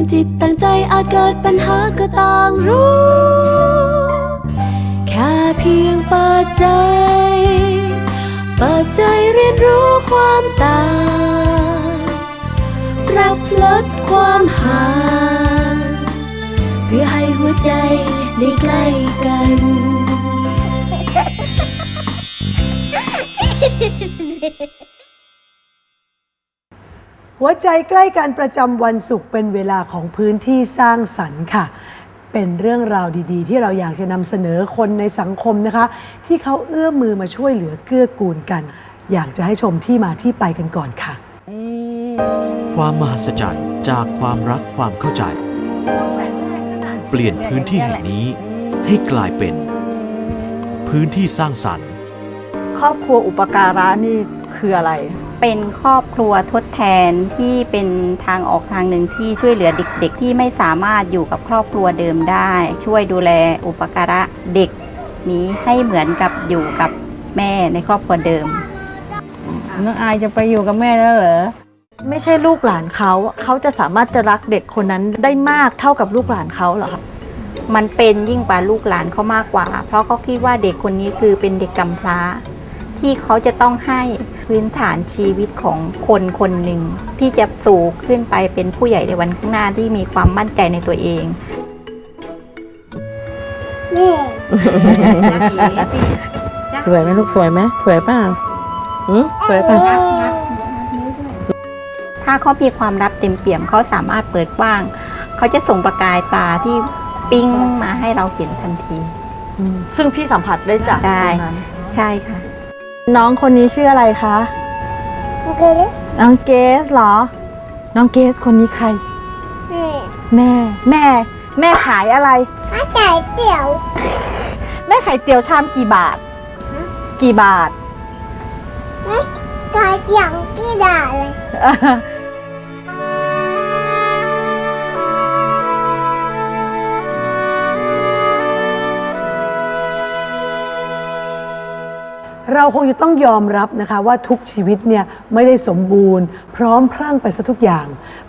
ไว้ตั้งจิตตั้งใจอาจเกิดปัญหาก็ต่างรู้ แค่เพียงเปิดใจ เปิดใจเรียนรู้ความต่างปรับลดความห่างเพื่อให้หัวใจได้ใกล้กัน หัวใจใกล้การประจำวันศุกร์เป็นเวลาของพื้นที่สร้างสรรค์ค่ะ เป็นเรื่องราวดีๆ ที่เราอยากจะนำเสนอคนในสังคมนะคะ ที่เขาเอื้อมมือมาช่วยเหลือเกื้อกูลกัน อยากจะให้ชมที่มาที่ไปกันก่อนค่ะ ความมหัศจรรย์จากความรักความเข้าใจ เปลี่ยนพื้นที่แห่งนี้ให้กลายเป็น พื้นที่สร้างสรรค์ ครอบครัวอุปการะนี่คืออะไร เป็นครอบครัวทดแทนที่เป็นทางออกทางหนึ่งที่ช่วยเหลือเด็ก ๆ ที่ไม่สามารถอยู่กับครอบครัวเดิมได้ ช่วยดูแลอุปการะเด็กนี้ให้เหมือนกับอยู่กับแม่ในครอบครัวเดิม น้องอายจะไปอยู่กับแม่แล้วเหรอ ไม่ใช่ลูกหลานเขา เขาจะสามารถจะรักเด็กคนนั้นได้มากเท่ากับลูกหลานเขาเหรอคะมันเป็นยิ่งกว่าลูกหลานเขามากกว่า เพราะเขาคิดว่าเด็กคนนี้คือเป็นเด็กกำพร้า ที่เขาจะต้องให้พื้นฐานชีวิตของคนคนหนึ่ง ที่จะสู่ขึ้นไปเป็นผู้ใหญ่ในวันข้างหน้าที่มีความมั่นใจในตัวเองสวยไหมลูกสวยไหมสวยเปล่าหืมสวยเปล่าถ้าเขามีความรับเต็มเปี่ยมเขาสามารถเปิดกว้าง เขาจะส่งประกายตาที่ปิ้งมาให้เราเห็นทันที ซึ่งพี่สัมผัสได้จากได้ตรงนั้นใช่ค่ะ น้องคนนี้ชื่ออะไรคะน้องเกสเหรอ น้องเกสคนนี้ใคร แม่ แม่ แม่ขายอะไรไก่เตี๋ยว แม่ขายเตี๋ยวชามกี่บาท กี่บาทไก่เตี๋ยวกี่ด่าเลย เราคงจะต้องยอมรับนะคะว่าทุกชีวิตเนี่ยไม่ได้สมบูรณ์ พร้อมพรั่งไปซะทุกอย่าง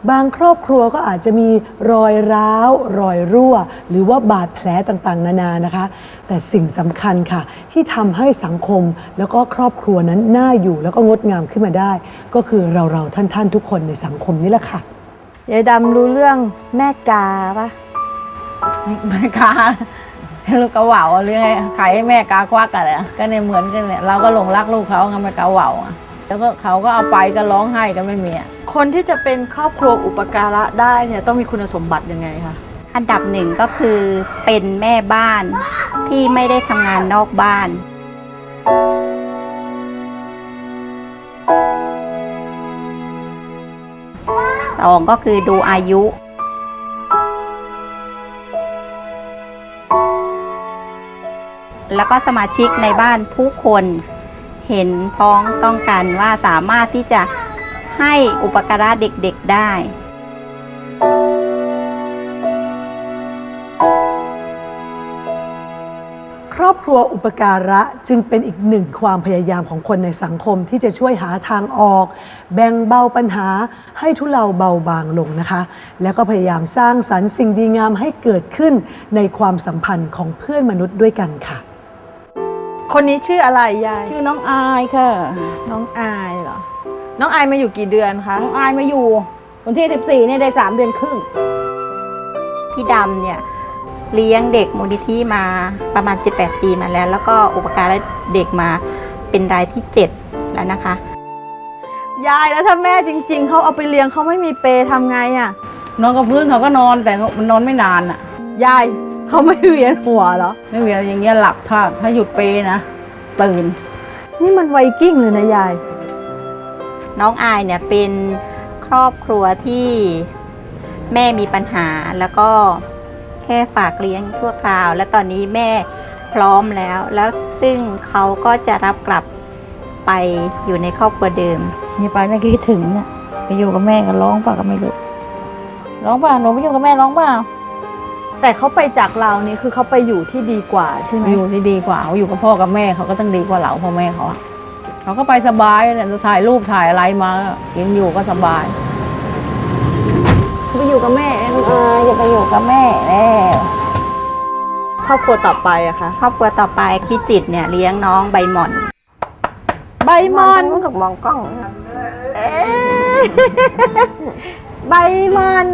บางครอบครัวก็อาจจะมีรอยร้าว รอยรั่ว หรือว่าบาดแผลต่างๆ นานานะคะ แต่สิ่งสำคัญค่ะ ที่ทำให้สังคมแล้วก็ครอบครัวนั้นน่าอยู่แล้วก็งดงามขึ้นมาได้ ก็คือเราๆท่านๆ ทุกคนในสังคมนี่แหละค่ะยายดำรู้เรื่องแม่กาปะแม่กา ลูกกระเหว่าหรือไงขายให้แม่กาควักกันเลยก็เนี่ยเหมือนกันเนี่ยเราก็หลงรักลูกเขาไงแม่กาเหว่าอะแล้วก็เขาก็เอาไปก็ร้องไห้กันไม่มีอะคนที่จะเป็นครอบครัวอุปการะได้เนี่ยต้องมีคุณสมบัติยังไงคะอันดับหนึ่งก็คือเป็นแม่บ้านที่ไม่ได้ทำงานนอกบ้านสองก็คือดูอายุ แล้วก็สมาชิกในบ้านทุกคนเห็นพ้องต้องกันว่าสามารถที่จะให้อุปการะเด็กๆได้ครอบครัวอุปการะจึงเป็นอีกหนึ่งความพยายามของคนในสังคมที่จะช่วยหาทางออก แบ่งเบาปัญหาให้ทุเลาเบาบางลงนะคะ แล้วก็พยายามสร้างสรรค์สิ่งดีงามให้เกิดขึ้นในความสัมพันธ์ของเพื่อนมนุษย์ด้วยกันค่ะ คนนี้ชื่ออะไรยาย ชื่อน้องอายค่ะ น้องอายเหรอ น้องอายมาอยู่กี่เดือนคะน้องอายมาอยู่ วันที่ 14เนี่ยได้ 3 เดือนครึ่ง พี่ดำเนี่ยเลี้ยงเด็กมูลนิธิมาประมาณ 7-8 ปีมาแล้ว แล้วก็อุปการะเด็กมาเป็นรายที่ 7 แล้วนะคะ ยายแล้วถ้าแม่จริง ๆเขาเอาไปเลี้ยงเขาไม่มีเปรย์ทำไงอะ่ะนอนกับพื้นเขาก็นอนแต่มันนอนไม่นานอะยาย เขาไม่เวียนหัวเหรอ ไม่เวียนอย่างเงี้ยหลับถ้าถ้าหยุดเปย์นะ ตื่น นี่มันไวกิ้งเลยนะยาย น้องอายเนี่ยเป็นครอบครัวที่แม่มีปัญหาแล้วก็แค่ฝากเลี้ยงชั่วคราว และตอนนี้แม่พร้อมแล้ว แล้วซึ่งเขาก็จะรับกลับไปอยู่ในครอบครัวเดิมนี่ไปนะคิดถึงเนี่ยไปอยู่กับแม่ก็ร้องเปล่าก็ไม่รู้ร้องเปล่าหนูไปอยู่กับแม่ร้องเปล่า แต่เขาไปจากเรานี่คือเขาไปอยู่ที่ดีกว่าใช่ไหมอยู่ที่ดีกว่าเขาอยู่กับพ่อกับแม่เขาก็ต้องดีกว่าเราพ่อแม่เขาอะเขาก็ไปสบายเนี่ยถ่ายรูปถ่ายอะไรมากินอยู่ก็สบายเขาไปอยู่กับแม่ลูกเออจะไปอยู่กับแม่แล้วครอบครัวต่อไปอะคะครอบครัวต่อไปพี่จิตรเนี่ยเลี้ยงน้องใบหม่อน ใบมอนลูกมองกล้องใบมอน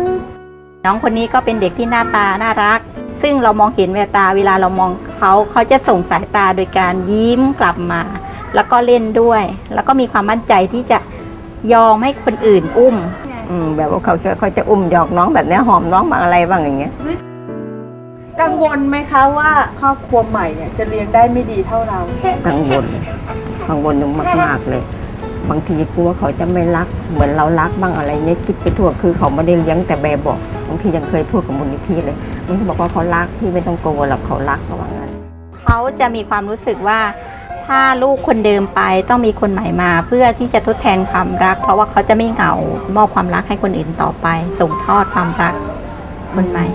น้องคนนี้ก็เป็นเด็กที่หน้าตาน่ารัก ซึ่งเรามองเห็นแววตาเวลาเรามองเขาเขาจะส่งสายตาโดยการยิ้มกลับมา แล้วก็เล่นด้วย แล้วก็มีความมั่นใจที่จะยอมให้คนอื่นอุ้มอืมแบบว่าเขาจะเขาจะอุ้มหยอกน้องแบบเนี้ยหอมน้องบางอะไรบ้างอย่างเงี้ยกังวลไหมคะว่าครอบครัวใหม่เนี่ยจะเลี้ยงได้ไม่ดีเท่าเรา กังวลกังวลอยู่มากๆเลย บางทีกลัวเขาจะไม่รัก เหมือนเรารักบ้างอะไรเนี่ยคิดไปทั่วคือเขาไม่ได้เลี้ยงแต่แบบบอกบางทียังเคยพูดกับมูลนิธิเลยมันก็บอกว่าเขารักพี่ไม่ต้องกลัวหรอกเขารักเขาว่างั้นเขาจะมีความรู้สึกว่า ถ้าลูกคนเดิมไปต้องมีคนใหม่มา เพื่อที่จะทดแทนความรัก เพราะว่าเขาจะไม่เหงามอบความรักให้คนอื่นต่อไป ส่งทอดความรักคนใหม่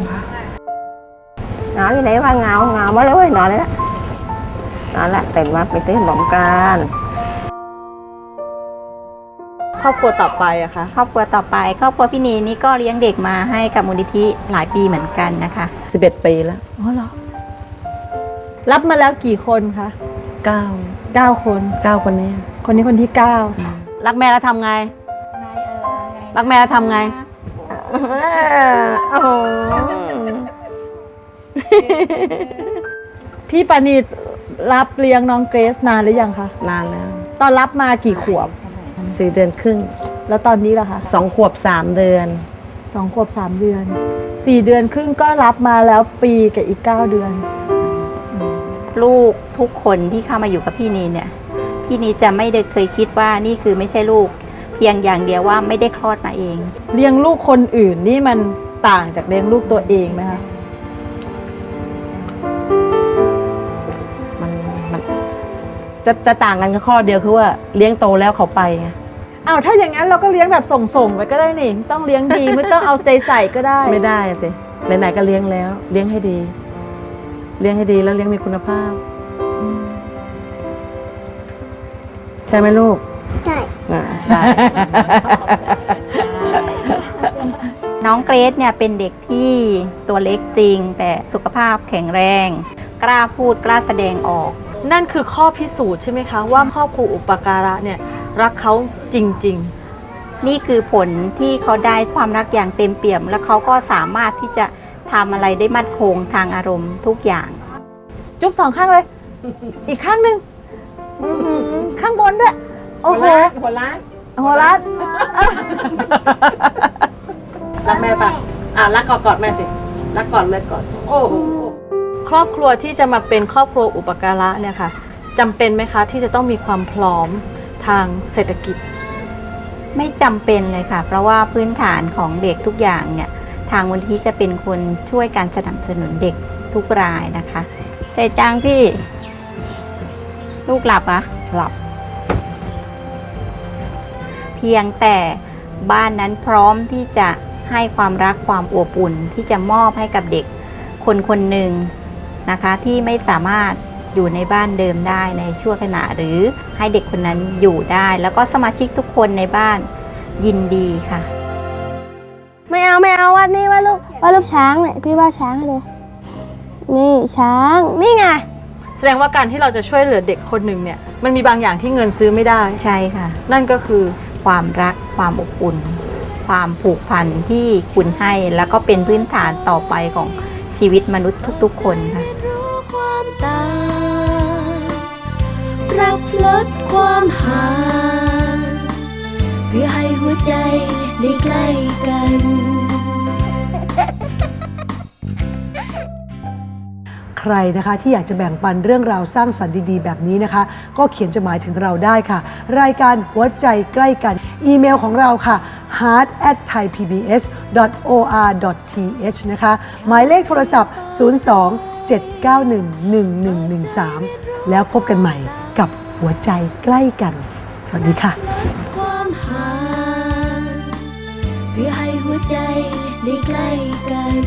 นอนที่ไหนว่าเงาเงามาเลยนอนเลยละนอนละตื่นมาไปซื้อขนมกัน ครอบครัวต่อไปอะคะครอบครัวต่อไป ครอบครัวพี่นีนี่ก็เลี้ยงเด็กมาให้กับมูลนิธิหลายปีเหมือนกันนะคะสิบเอ็ดปีแล้วอ๋อเหรอรับมาแล้วกี่คนคะเก้าเก้าคนเก้าคนนี้ คนนี้คนที่เก้ารักแม่แล้วทำไง รักแม่แล้วทำไงโอ้โหพี่ปานีรับเลี้ยงน้องเกรซนานหรือยังคะนานแล้ว ตอนรับมากี่ขวบ สี่เดือนครึ่งแล้วตอนนี้ล่ะคะสองขวบสามเดือน สองขวบสามเดือนสี่เดือนครึ่งก็รับมาแล้วปีกับอีกเก้าเดือน ลูกทุกคนที่เข้ามาอยู่กับพี่นีเนี่ย พี่นีจะไม่ได้เคยคิดว่านี่คือไม่ใช่ลูก เพียงอย่างเดียวว่าไม่ได้คลอดมาเอง เลี้ยงลูกคนอื่นนี่มันต่างจากเลี้ยงลูกตัวเองไหมคะ จะจะต่างกันแค่ข้อเดียวคือว่าเลี้ยงโตแล้วเขาไปไงอ้าวถ้าอย่างนั้นเราก็เลี้ยงแบบส่งๆไปก็ได้นี่ไม่ต้องเลี้ยงดี ไม่ต้องเอาใจใส่ก็ได้ ไม่ได้สิไหนๆก็เลี้ยงแล้ว เลี้ยงให้ดี เลี้ยงให้ดีแล้วเลี้ยงมีคุณภาพ ใช่ไหมลูกใช่อ่าใช่ น้องเกรซเนี่ยเป็นเด็กที่ตัวเล็กจริง แต่สุขภาพแข็งแรง กล้าพูดกล้าแสดงออก นั่นคือข้อพิสูจน์ใช่ไหมคะ ว่าครอบครัวอุปการะเนี่ยรักเขาจริงนี่คือผลที่เขาได้ความรักอย่างเต็มเปี่ยม และเขาก็สามารถที่จะทำอะไรได้มั่นคงทางอารมณ์ทุกอย่างๆจุ๊บสองข้างเลย อีกข้างหนึ่งอื้อหือข้างบนด้วย โอ้โหหัวล้านหัวรัดรักแม่ปะอ่ารักกอดกอดแม่สิรักกอดเลยกอดโอ้โหค รอบครัวที่จะมาเป็นครอบครัวอุปการะเนี่ยค่ะจำเป็นไหมคะที่จะต้องมีความพร้อมทางเศรษฐกิจ ไม่จำเป็นเลยค่ะ เพราะว่าพื้นฐานของเด็กทุกอย่างเนี่ยทางมูลที่จะเป็นคนช่วยการสนับสนุนเด็กทุกรายนะคะ ใจจังพี่ ลูกหลับอะหลับ เพียงแต่บ้านนั้นพร้อมที่จะให้ความรักความอบอุ่นที่จะมอบให้กับเด็กคนคนหนึ่ง นะคะที่ไม่สามารถอยู่ในบ้านเดิมได้ในชั่วขณะหรือให้เด็กคนนั้นอยู่ได้ แล้วก็สมาชิกทุกคนในบ้านยินดีค่ะ ไม่เอาไม่เอาวาดนี่วาดรูปวาดรูปช้างเนี่ยพี่วาดช้างให้ดูนี่ช้างนี่ไงแสดงว่าการที่เราจะช่วยเหลือเด็กคนหนึ่งเนี่ยมันมีบางอย่างที่เงินซื้อไม่ได้ ใช่ค่ะ นั่นก็คือความรักความอบอุ่น ความผูกพันที่คุณให้ แล้วก็เป็นพื้นฐานต่อไปของชีวิตมนุษย์ทุกๆ คนค่ะ ลดความห่าง เพื่อให้หัวใจได้ใกล้กัน ใครนะคะที่อยากจะแบ่งปันเรื่องราวสร้างสรรค์ดีๆ แบบนี้นะคะ ก็เขียนจดหมายถึงเราได้ค่ะ รายการหัวใจใกล้กัน อีเมลของเราค่ะ heart at thaipbs or th นะคะ หมายเลขโทรศัพท์ 02 791 1113 แล้วพบกันใหม่กับ หัวใจใกล้กัน สวัสดีค่ะความห่างเพื่อให้หัวใจได้ใกล้กัน